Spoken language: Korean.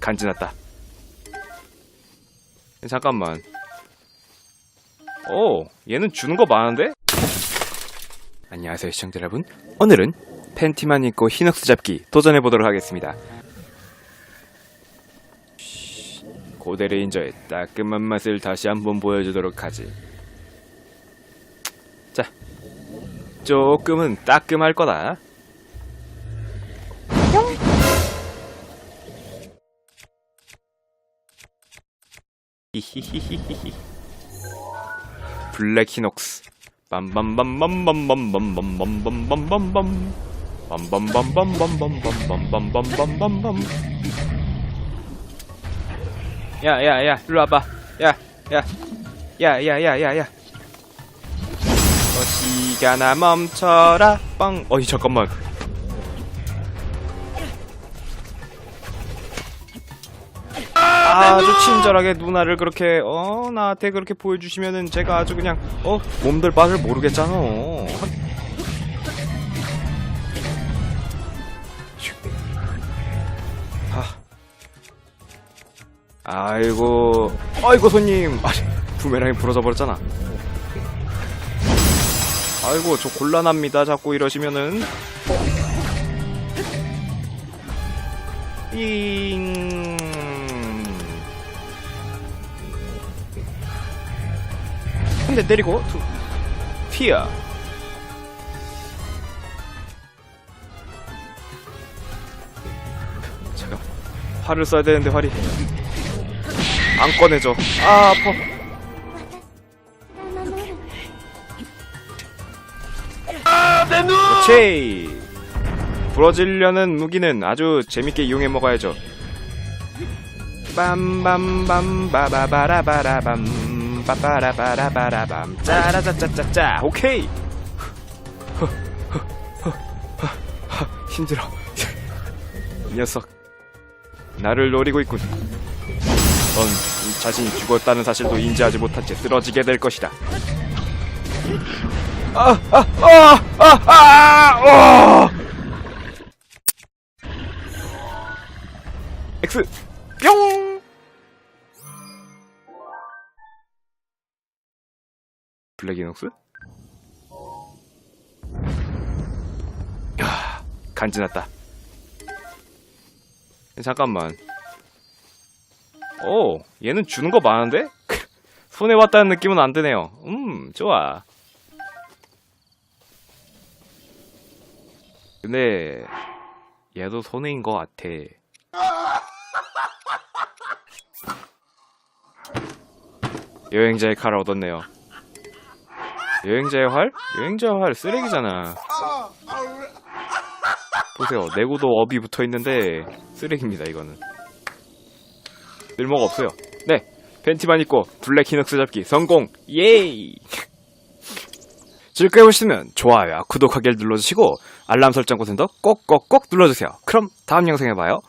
간지났다. 잠깐만. 오, 얘는 주는 거 많은데? 안녕하세요, 시청자 여러분. 오늘은 팬티만 입고 히녹스 잡기 도전해 보도록 하겠습니다. 쉬, 고대 레인저의 따끔한 맛을 다시 한번 보여주도록 하지. 자, 조금은 따끔할 거다. 히히히히히히. 블랙 히녹스. 빰빰빰빰빰빰빰빰빰빰빰빰빰. 빰빰빰빰빰빰빰빰빰빰빰빰. 야, 야, 야, 일로 와봐. 야, 야, 야, 야, 야, 야, 야. 어, 시간아 멈춰라. 빵. 어이, 잠깐만. 아주 친절하게 누나를 그렇게 어 나한테 그렇게 보여주시면은 제가 아주 그냥 어 몸들 바를 모르겠잖아. 슉. 하. 아이고 아이고 손님 아 부메랑이 부러져 버렸잖아. 아이고 저 곤란합니다. 자꾸 이러시면은 잉. 한대 때리고 투. 피어. 잠깐. 활을 써야 되는데 활이 안 꺼내져. 아 아파. 그렇지 부러지려는 무기는 아주 재밌게 이용해 먹어야죠. 빰빰빰 바바바라바라밤 빠빠라바라바라밤 짜라짜짜짜짜. 오케이. 힘들어. 이 녀석. 나를 노리고 있군. 넌 자신이 죽었다는 사실도 인지하지 못한 채 쓰러지게 될 것이다. 아, 아 아 아 아아! X. 뿅 블랙이녹스? 야 간지났다 잠깐만 오 얘는 주는 거 많은데? 손에 왔다는 느낌은 안 드네요 음 좋아 근데 얘도 손해인 것 같아 여행자의 칼을 얻었네요. 여행자의 활? 여행자의 활 쓰레기잖아. 보세요. 내구도 업이 붙어 있는데 쓰레기입니다. 이거는 쓸모가 없어요. 네, 팬티만 입고 블랙 히녹스 잡기 성공. 예이. 즐거워 보시면 좋아요와 구독하기를 눌러주시고 알람 설정 버튼도 꼭꼭꼭 눌러주세요. 그럼 다음 영상에 봐요.